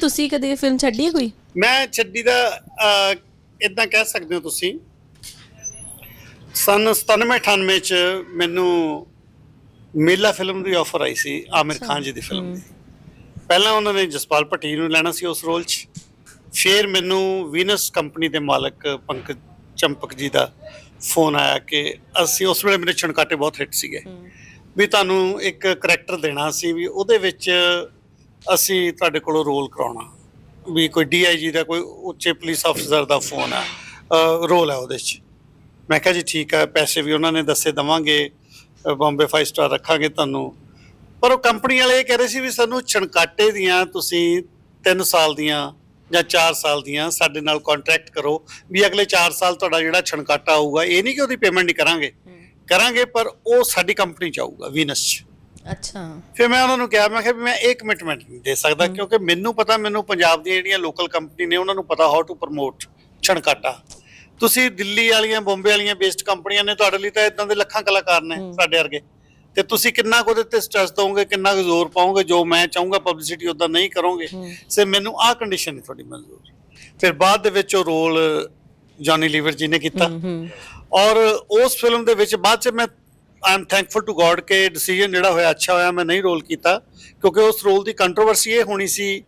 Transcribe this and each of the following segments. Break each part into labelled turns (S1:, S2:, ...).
S1: ਤੁਸੀਂ ਕਦੇ ਫਿਲਮ ਛੱਡੀ ਹੈ ਕੋਈ?
S2: ਮੈਂ ਛੱਡੀ ਦਾ ਇਦਾਂ ਕਹਿ ਸਕਦੇ ਹੋ ਤੁਸੀਂ। ਸਨ 97 98 ਚ ਮੈਨੂੰ ਮੇਲਾ ਫਿਲਮ ਦੀ ਆਫਰ ਆਈ ਸੀ ਆਮਿਰ ਖਾਨ ਜੀ ਦੀ ਫਿਲਮ ਦੀ। ਪਹਿਲਾਂ ਉਹਨਾਂ ਨੇ ਜਸਪਾਲ ਭੱਟੀ ਨੂੰ ਲੈਣਾ ਸੀ ਉਸ ਰੋਲ 'ਚ। ਫਿਰ ਮੈਨੂੰ ਵੀਨਸ ਕੰਪਨੀ ਦੇ ਮਾਲਕ ਪੰਕਜ ਚੰਪਕ ਜੀ ਦਾ ਫੋਨ ਆਇਆ ਕਿ ਅਸੀਂ ਉਸ ਵੇਲੇ ਮੇਰੇ ਛਣਕਾਟੇ ਬਹੁਤ ਹਿੱਟ ਸੀਗੇ। ਵੀ ਤੁਹਾਨੂੰ ਇੱਕ ਕਰੈਕਟਰ ਦੇਣਾ ਸੀ ਵੀ ਉਹਦੇ ਵਿੱਚ ਅਸੀਂ ਤੁਹਾਡੇ ਕੋਲੋਂ ਰੋਲ ਕਰਾਉਣਾ। ਵੀ ਕੋਈ ਡੀਆਈਜੀ ਦਾ ਕੋਈ ਉੱਚੇ ਪੁਲਿਸ ਅਫਸਰ ਦਾ ਫੋਨ ਆ ਰੋਲ ਹੈ ਉਹਦੇ 'ਚ। ਮੈਂ ਕਿਹਾ ਜੀ ਠੀਕ ਹੈ ਪੈਸੇ ਵੀ ਉਹਨਾਂ ਨੇ ਦੱਸੇ ਦਵਾਂਗੇ ਬੰਬੇ 5 ਸਟਾਰ ਰੱਖਾਂਗੇ ਤੁਹਾਨੂੰ। ਪਰ ਉਹ ਕੰਪਨੀ ਵਾਲੇ ਇਹ ਕਹਿ ਰਹੇ ਸੀ ਵੀ ਸਾਨੂੰ ਛਣਕਾਟੇ ਦੀਆਂ ਤੁਸੀਂ 3 ਸਾਲ ਦੀਆਂ ਜਾਂ 4 ਸਾਲ ਦੀਆਂ ਸਾਡੇ ਨਾਲ ਕੰਟਰੈਕਟ ਕਰੋ ਵੀ ਅਗਲੇ 4 ਸਾਲ ਤੁਹਾਡਾ ਜਿਹੜਾ ਛਣਕਾਟਾ ਆਊਗਾ ਇਹ ਨਹੀਂ ਕਿ ਉਹਦੀ ਪੇਮੈਂਟ ਨਹੀਂ ਕਰਾਂਗੇ। ਕਰਾਂਗੇ ਪਰ ਉਹ ਸਾਡੀ ਕੰਪਨੀ ਚ ਆਊਗਾ ਵੀਨਸ ਚ।
S1: ਅੱਛਾ।
S2: ਫਿਰ ਮੈਂ ਉਹਨਾਂ ਨੂੰ ਕਿਹਾ ਮੈਂ ਕਿਹਾ ਵੀ ਮੈਂ ਇਹ ਕਮਿਟਮੈਂਟ ਨਹੀਂ ਦੇ ਸਕਦਾ ਕਿਉਂਕਿ ਮੈਨੂੰ ਪਤਾ ਮੈਨੂੰ ਪੰਜਾਬ ਦੀਆਂ ਜਿਹੜੀਆਂ ਲੋਕਲ ਕੰਪਨੀ ਨੇ ਉਹਨਾਂ ਨੂੰ ਪਤਾ ਹਾਊ ਟੂ ਪ੍ਰਮੋਟ ਛਣਕਾਟਾ। ਤੁਸੀਂ ਦਿੱਲੀ ਵਾਲੀਆਂ ਬੰਬੇ ਵਾਲੀਆਂ ਬੇਸਡ ਕੰਪਨੀਆਂ ਨੇ ਤੁਹਾਡੇ ਲਈ ਤਾਂ ਇਦਾਂ ਦੇ ਲੱਖਾਂ ਕਲਾਕਾਰ ਨੇ ਸਾਡੇ ਵਰਗੇ। ਤੇ ਤੁਸੀਂ ਕਿੰਨਾ ਕੁ ਉਹਦੇ ਤੇ ਸਟ੍ਰੈਸ ਦੋਗੇ ਕਿੰਨਾ ਕੁ ਜ਼ੋਰ ਪਾਓਗੇ ਜੋ ਮੈਂ ਚਾਹੂੰਗਾ ਪਬਲਿਸਿਟੀ ਉਦਾਂ ਨਹੀਂ ਕਰੋਗੇ। ਸੇ ਮੈਨੂੰ ਆਹ ਕੰਡੀਸ਼ਨ ਨਹੀਂ ਤੁਹਾਡੀ ਮਨਜ਼ੂਰ ਫਿਰ ਬਾਅਦ ਦੇ ਵਿੱਚ ਉਹ ਰੋਲ ਜੌਨੀ ਲੀਵਰ ਜੀ ਨੇ ਕੀਤਾ। ਔਰ ਉਸ ਫਿਲਮ ਦੇ ਵਿੱਚ ਬਾਅਦ ਚ ਮੈਂ I am thankful to God ਕਿ ਡਿਸੀਜਨ ਜਿਹੜਾ ਹੋਇਆ ਅੱਛਾ ਹੋਇਆ ਮੈਂ ਨਹੀਂ ਰੋਲ ਕੀਤਾ ਕਿਉਂਕਿ ਉਸ ਰੋਲ ਦੀ ਕੰਟਰੋਵਰਸੀ ਇਹ ਹੋਣੀ ਸੀ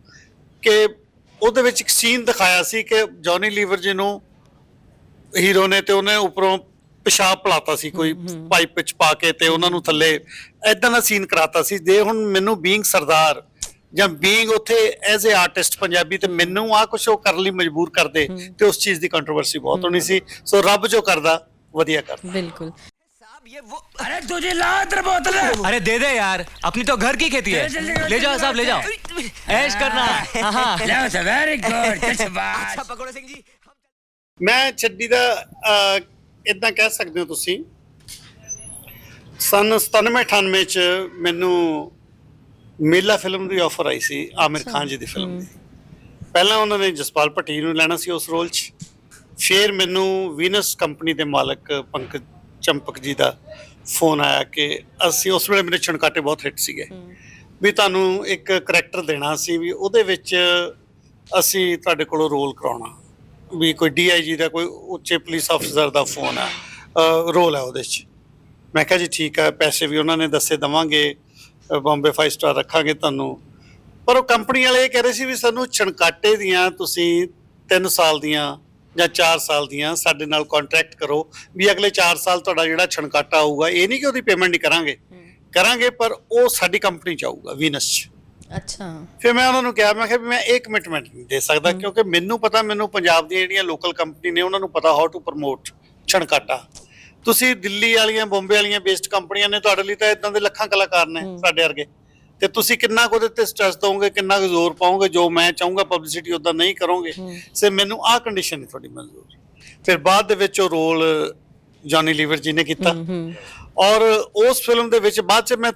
S2: ਕਿ ਉਹਦੇ ਵਿੱਚ ਇੱਕ ਸੀਨ ਦਿਖਾਇਆ ਸੀ ਕਿ ਜੌਨੀ ਲੀਵਰ ਜੀ ਨੂੰ ਹੀਰੋ ਨੇ ਤੇ ਉਹਨੇ ਉੱਪਰੋਂ ਪਿਸ਼ਾਬ ਪਲਾਤਾ ਸੀ ਕੋਈ ਪਾਈਪ ਵਿੱਚ ਪਾ ਕੇ ਤੇ ਉਹਨਾਂ ਨੂੰ ਥੱਲੇ ਐਦਾਂ ਦਾ ਸੀਨ ਕਰਾਤਾ ਸੀ। ਜੇ ਹੁਣ ਮੈਨੂੰ ਬੀਇੰਗ ਸਰਦਾਰ ਜਾਂ ਬੀਇੰਗ ਉੱਥੇ ਐਜ਼ ਅ ਆਰਟਿਸਟ ਪੰਜਾਬੀ ਤੇ ਮੈਨੂੰ ਆ ਕੁਝ ਉਹ ਕਰਨ ਲਈ ਮਜਬੂਰ ਕਰਦੇ ਤੇ ਉਸ ਚੀਜ਼ ਦੀ ਕੰਟਰੋਵਰਸੀ ਬਹੁਤ ਹੋਣੀ ਸੀ। ਸੋ ਰੱਬ ਜੋ ਕਰਦਾ ਵਧੀਆ ਕਰਦਾ।
S1: ਬਿਲਕੁਲ।
S3: साहब ये वो
S4: अरे तुझे ला तेरे बोतल
S3: अरे दे दे यार अपनी तो घर की खेती है ले जाओ साहब ले जाओ ऐश करना हाँ, हाँ
S4: वेरी गुड शाबाश
S3: अच्छा पकौड़ा सिंह जी
S2: ਮੈਂ ਛੱਡੀ ਦਾ ਇਦਾਂ ਕਹਿ ਸਕਦੇ ਹੋ ਤੁਸੀਂ ਸਨ 97 98 ਚ ਮੈਨੂੰ ਮੇਲਾ ਫਿਲਮ ਦੀ ਆਫਰ ਆਈ ਸੀ ਆਮਿਰ ਖਾਨ ਜੀ ਦੀ ਫਿਲਮ ਦੀ ਪਹਿਲਾਂ ਉਹਨਾਂ ਨੇ ਜਸਪਾਲ ਭੱਟੀ ਨੂੰ ਲੈਣਾ ਸੀ ਉਸ ਰੋਲ 'ਚ ਫਿਰ ਮੈਨੂੰ ਵੀਨਸ ਕੰਪਨੀ ਦੇ ਮਾਲਕ ਪੰਕਜ ਚੰਪਕ ਜੀ ਦਾ ਫੋਨ ਆਇਆ ਕਿ ਅਸੀਂ ਉਸ ਵੇਲੇ ਮੇਰੇ ਛਣਕਾਟੇ ਬਹੁਤ ਹਿੱਟ ਸੀਗੇ। ਵੀ ਤੁਹਾਨੂੰ ਇੱਕ ਕਰੈਕਟਰ ਦੇਣਾ ਸੀ ਵੀ ਉਹਦੇ ਵਿੱਚ ਅਸੀਂ ਤੁਹਾਡੇ ਕੋਲੋਂ ਰੋਲ ਕਰਾਉਣਾ। ਵੀ ਕੋਈ ਡੀਆਈਜੀ ਦਾ ਕੋਈ ਉੱਚੇ ਪੁਲਿਸ ਅਫਸਰ ਦਾ ਫੋਨ ਆ ਰੋਲ ਹੈ ਉਹਦੇ 'ਚ। ਮੈਂ ਕਿਹਾ ਜੀ ਠੀਕ ਹੈ ਪੈਸੇ ਵੀ ਉਹਨਾਂ ਨੇ ਦੱਸੇ ਦਵਾਂਗੇ ਬੰਬੇ 5 ਸਟਾਰ ਰੱਖਾਂਗੇ ਤੁਹਾਨੂੰ। ਪਰ ਉਹ ਕੰਪਨੀ ਵਾਲੇ ਇਹ ਕਹਿ ਰਹੇ ਸੀ ਵੀ ਸਾਨੂੰ ਛਣਕਾਟੇ ਦੀਆਂ ਤੁਸੀਂ 3 ਸਾਲ ਦੀਆਂ ਜਾਂ 4 ਸਾਲ ਦੀਆਂ ਸਾਡੇ ਨਾਲ ਕੰਟਰੈਕਟ ਕਰੋ ਵੀ ਅਗਲੇ 4 ਸਾਲ ਤੁਹਾਡਾ ਜਿਹੜਾ ਛਣਕਾਟਾ ਆਊਗਾ ਇਹ ਨਹੀਂ ਕਿ ਉਹਦੀ ਪੇਮੈਂਟ ਨਹੀਂ ਕਰਾਂਗੇ। ਕਰਾਂਗੇ ਪਰ ਉਹ ਸਾਡੀ ਕੰਪਨੀ ਚ ਆਊਗਾ ਵੀਨਸ ਚ।
S1: ਅੱਛਾ।
S2: ਫਿਰ ਮੈਂ ਉਹਨਾਂ ਨੂੰ ਕਿਹਾ ਮੈਂ ਕਿਹਾ ਵੀ ਮੈਂ ਇਹ ਕਮਿਟਮੈਂਟ ਨਹੀਂ ਦੇ ਸਕਦਾ ਕਿਉਂਕਿ ਮੈਨੂੰ ਪਤਾ ਮੈਨੂੰ ਪੰਜਾਬ ਦੀਆਂ ਜਿਹੜੀਆਂ ਲੋਕਲ ਕੰਪਨੀ ਨੇ ਉਹਨਾਂ ਨੂੰ ਪਤਾ ਹਾਊ ਟੂ ਪ੍ਰਮੋਟ ਛਣਕਾਟਾ। ਤੁਸੀਂ ਦਿੱਲੀ ਵਾਲੀਆਂ ਬੰਬੇ ਵਾਲੀਆਂ ਬੇਸਡ ਕੰਪਨੀਆਂ ਨੇ ਤੁਹਾਡੇ ਲਈ ਤਾਂ ਇਦਾਂ ਦੇ ਲੱਖਾਂ ਕਲਾਕਾਰ ਨੇ ਸਾਡੇ ਵਰਗੇ। ਤੇ ਤੁਸੀਂ ਕਿੰਨਾ ਕੁ ਉਹਦੇ ਤੇ ਸਟ੍ਰੈਸ ਦੋਗੇ ਕਿੰਨਾ ਕੁ ਜ਼ੋਰ ਪਾਓਗੇ ਜੋ ਮੈਂ ਚਾਹੂੰਗਾ ਪਬਲਿਸਿਟੀ ਉਦਾਂ ਨਹੀਂ ਕਰੋਗੇ ਸੇ ਮੈਨੂੰ ਆਹ ਕੰਡੀਸ਼ਨ ਤੁਹਾਡੀ ਮਨਜ਼ੂਰ ਫਿਰ ਬਾਅਦ ਦੇ ਵਿੱਚ ਉਹ ਰੋਲ ਜੌਨੀ ਲੀਵਰ ਜੀ ਨੇ ਕੀਤਾ। ਔਰ ਉਸ ਫਿਲਮ ਦੇ ਵਿੱਚ ਬਾਅਦ ਚ ਮੈਂ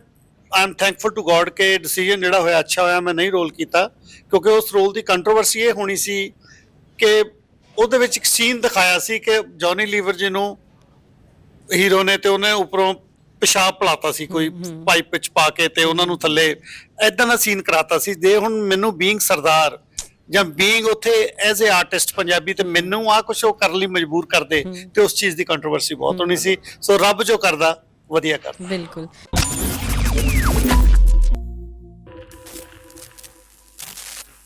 S2: I am thankful to God ਕਿ ਡਿਸੀਜਨ ਜਿਹੜਾ ਹੋਇਆ ਅੱਛਾ ਹੋਇਆ ਮੈਂ ਨਹੀਂ ਰੋਲ ਕੀਤਾ। ਕਿਉਂਕਿ ਉਸ ਰੋਲ ਦੀ ਕੰਟਰੋਵਰਸੀ ਇਹ ਹੋਣੀ ਸੀ ਕਿ ਉਹਦੇ ਵਿੱਚ ਇੱਕ ਸੀਨ ਦਿਖਾਇਆ ਸੀ ਕਿ ਜੌਨੀ ਲੀਵਰ ਜੀ ਨੂੰ ਹੀਰੋ ਨੇ ਤੇ ਉਹਨੇ ਉੱਪਰੋਂ ਪਿਸ਼ਾਬ ਪਲਾਤਾ ਸੀ ਕੋਈ ਪਾਈਪ ਵਿੱਚ ਪਾ ਕੇ ਤੇ ਉਹਨਾਂ ਨੂੰ ਥੱਲੇ ਐਦਾਂ ਦਾ ਸੀਨ ਕਰਾਤਾ ਸੀ। ਜੇ ਹੁਣ ਮੈਨੂੰ ਬੀਇੰਗ ਸਰਦਾਰ ਜਾਂ ਬੀਇੰਗ ਉੱਥੇ ਐਜ਼ ਅ ਆਰਟਿਸਟ ਪੰਜਾਬੀ ਤੇ ਮੈਨੂੰ ਆ ਕੁਝ ਉਹ ਕਰਨ ਲਈ ਮਜਬੂਰ ਕਰਦੇ ਤੇ ਉਸ ਚੀਜ਼ ਦੀ ਕੰਟਰੋਵਰਸੀ ਬਹੁਤ ਹੋਣੀ ਸੀ। ਸੋ ਰੱਬ ਜੋ ਕਰਦਾ ਵਧੀਆ ਕਰਦਾ।
S1: ਬਿਲਕੁਲ।